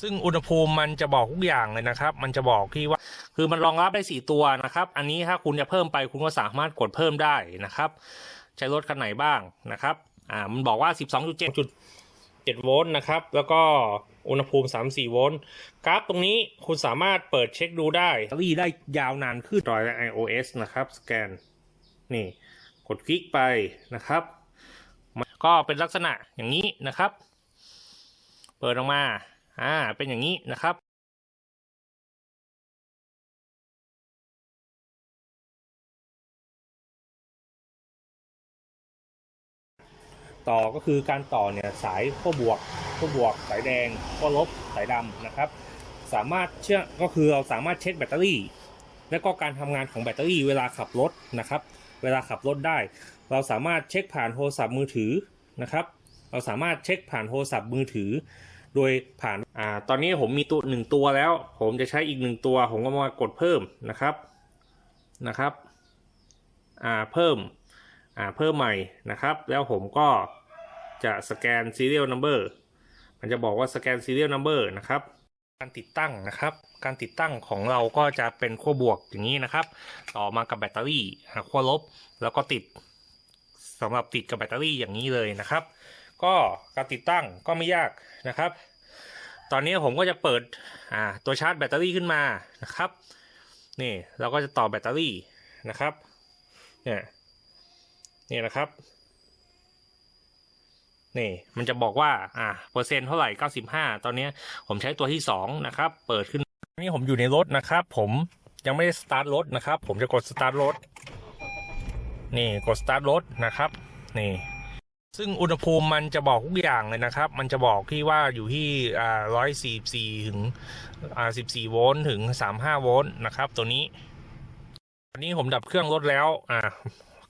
ซึ่งอุณหภูมิมันจะบอกทุกอย่างเลยนะครับ มันจะบอกที่ว่า คือมันรองรับได้สี่ตัวนะครับ อันนี้ถ้าคุณจะเพิ่มไปคุณก็สามารถกดเพิ่มได้นะครับ ใช้รถคันไหนบ้างนะครับ อ่า มันบอกว่า 12.7 7โวลต์นะครับ แล้วก็อุณหภูมิ 34 โวลต์ กราฟตรงนี้คุณสามารถเปิดเช็คดูได้รีได้ยาวนานขึ้นรอย iOS นะครับ สแกน นี่ กดคลิกไปนะครับ ก็เป็นลักษณะอย่างนี้นะครับ เปิดออกมา อ่า เป็นอย่างนี้นะครับต่อก็คือการต่อเนี่ยสายขั้วบวกขั้วบวก สายแดงขั้วลบสายดำนะครับ สามารถเชื่อก็คือเราสามารถเช็คแบตเตอรี่ และก็การทำงานของแบตเตอรี่เวลาขับรถนะครับ เวลาขับรถได้ เราสามารถเช็คผ่านโทรศัพท์มือถือนะครับ เราสามารถเช็คผ่านโทรศัพท์มือถือ โดยผ่านอ่าตอนนี้ผมมีตัวหนึ่งตัวแล้ว ผมจะใช้อีกหนึ่งตัว ผมก็มากดเพิ่มนะครับนะครับอ่าเพิ่มอ่าเพิ่มใหม่นะครับ แล้วผมก็จะสแกน serial number มันจะบอกว่าสแกน serial number นะครับการติดตั้งนะครับ การติดตั้งของเราก็จะเป็นขั้วบวกอย่างนี้นะครับ ต่อมากับแบตเตอรี่ขั้วลบ แล้วก็ติดสำหรับติดกับแบตเตอรี่อย่างนี้เลยนะครับ ก็การติดตั้งก็ไม่ยากนะครับ ตอนนี้ผมก็จะเปิดอ่าตัวชาร์จแบตเตอรี่ขึ้นมานะครับนี่เราก็จะต่อแบตเตอรี่นะครับเนี่ยนี่นะครับนี่มันจะบอกว่าอ่าเปอร์เซ็นต์เท่าไหร่ 95 ตอนนี้ผมใช้ตัวที่2นะครับเปิดขึ้นนี่ผมอยู่ในรถนะครับ ผมยังไม่ได้สตาร์ทรถนะครับ ผมจะกดสตาร์ทรถนี่กดสตาร์ทรถนะครับนี่ ซึ่งอุณหภูมิมันจะบอกทุกอย่างเลยนะครับ มันจะบอกที่ว่าอยู่ที่อ่าร้อยสี่สี่ถึงอ่าสิบสี่โวลต์ถึงสามห้าโวลต์นะครับ ตัวนี้อันนี้ผมดับเครื่องรถแล้ว อ่า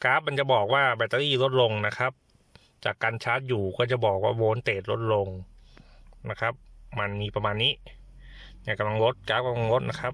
กราฟมันจะบอกว่าแบตเตอรี่ลดลงนะครับ จากการชาร์จอยู่ก็จะบอกว่าโวลต์เตจลดลงนะครับ มันมีประมาณนี้เนี่ยกำลังลดกราฟกำลังลดนะครับ